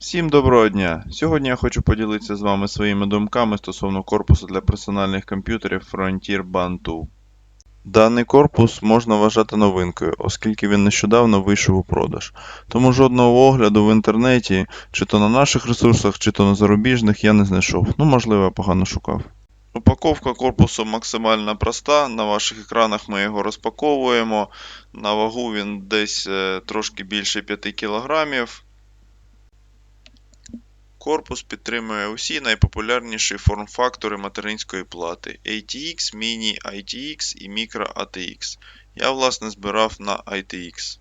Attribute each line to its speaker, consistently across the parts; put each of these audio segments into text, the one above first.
Speaker 1: Всім доброго дня! Сьогодні я хочу поділитися з вами своїми думками стосовно корпусу для персональних комп'ютерів Frontier Band 2. Даний корпус можна вважати новинкою, оскільки він нещодавно вийшов у продаж. Тому жодного огляду в інтернеті, чи то на наших ресурсах, чи то на зарубіжних, я не знайшов. Ну, можливо, я погано шукав. Упаковка корпусу максимально проста. На ваших екранах ми його розпаковуємо. На вагу він десь е, трошки більше 5 кг. Корпус підтримує усі найпопулярніші форм-фактори материнської плати ATX, Mini ITX і Micro ATX. Я, власне, збирав на ITX.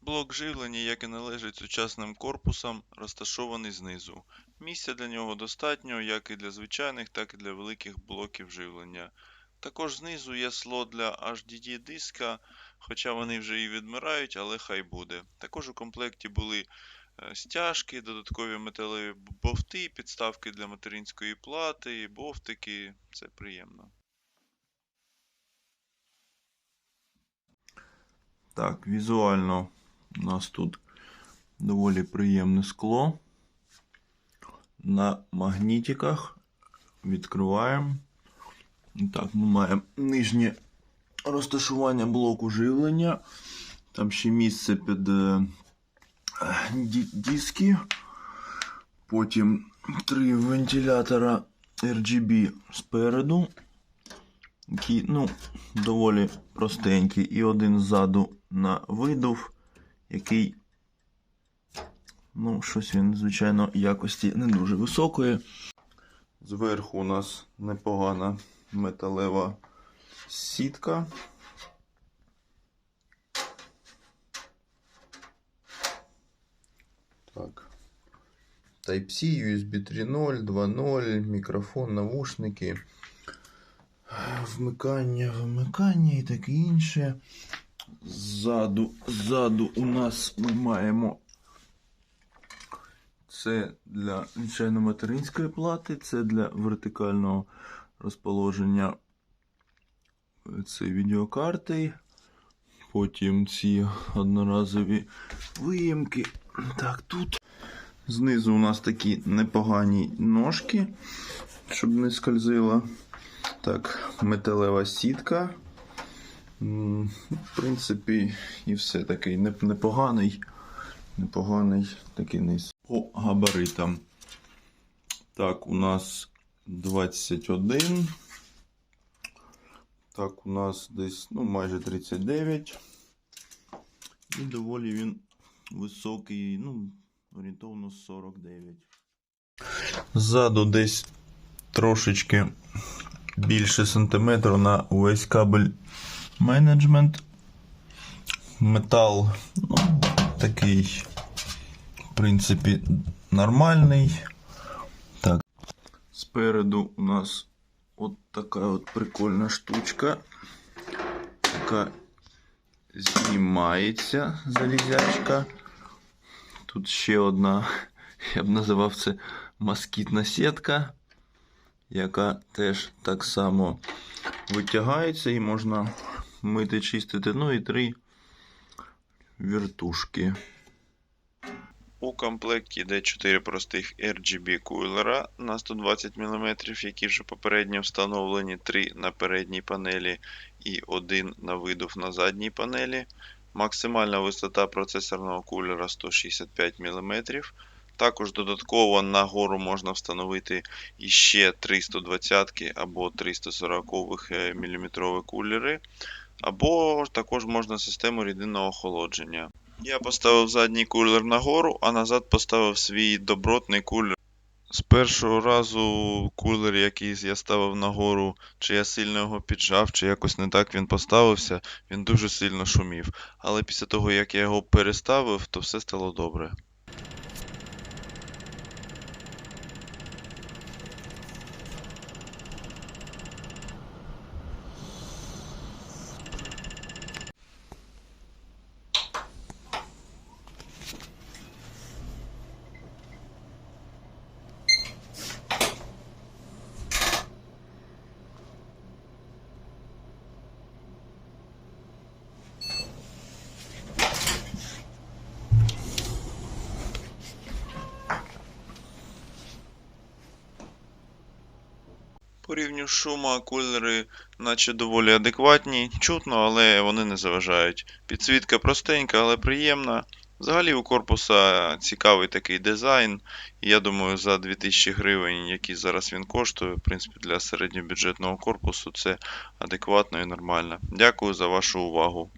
Speaker 1: Блок живлення, як і належить сучасним корпусам, розташований знизу. Місця для нього достатньо як і для звичайних, так і для великих блоків живлення. Також знизу є слот для HDD диска, хоча вони вже і відмирають, але хай буде. Також у комплекті були е, стяжки, додаткові металеві бовти, підставки для материнської плати, бовтики. Це приємно. Так, візуально у нас тут доволі приємне скло. На магнітиках відкриваємо. Так, ми маємо нижнє розташування блоку живлення. Там ще місце під е, диски. Потім три вентилятора RGB спереду. Які, ну, доволі простенькі. І один ззаду на видув, який, ну, щось він, звичайно, якості не дуже високої. Зверху у нас непогана металева сітка. Так. Type-C, USB 3.0, 2.0, мікрофон, навушники, вмикання, вимикання і таке інше. Ззаду, ззаду у нас ми маємо це для звичайно материнської плати, це для вертикального розположення цієї відеокарти. Потім ці одноразові виїмки. Так, тут знизу у нас такі непогані ножки, щоб не скользило. Так, металева сітка. В принципі, і все такий непоганий, непоганий такий низ. По габаритам. Так, у нас 21. Так, у нас десь ну, майже 39. І доволі він високий, ну, орієнтовно 49. Ззаду десь трошечки більше сантиметру на увесь кабель менеджмент. Метал, ну, такий, в принципі, нормальний. Так. Спереду у нас от така от прикольна штучка, яка знімається залізячка. Тут ще одна, я б називав це москітна сітка, яка теж так само витягається і можна мити, чистити. Ну і три вертушки. У комплекті йде 4 простих RGB кулера на 120 мм, які вже попередньо встановлені, 3 на передній панелі і 1 на видув на задній панелі. Максимальна висота процесорного кулера 165 мм. Також додатково нагору можна встановити іще 320 або 340 мм кулери, або також можна систему рідинного охолодження. Я поставив задній кулер нагору, а назад поставив свій добротний кулер. З першого разу кулер, який я ставив нагору, чи я сильно його піджав, чи якось не так він поставився, він дуже сильно шумів. Але після того, як я його переставив, то все стало добре. По рівню шума кулери наче доволі адекватні, чутно, але вони не заважають. Підсвітка простенька, але приємна. Взагалі у корпуса цікавий такий дизайн. Я думаю, за 2000 гривень, які зараз він коштує, в принципі, для середньобюджетного корпусу це адекватно і нормально. Дякую за вашу увагу.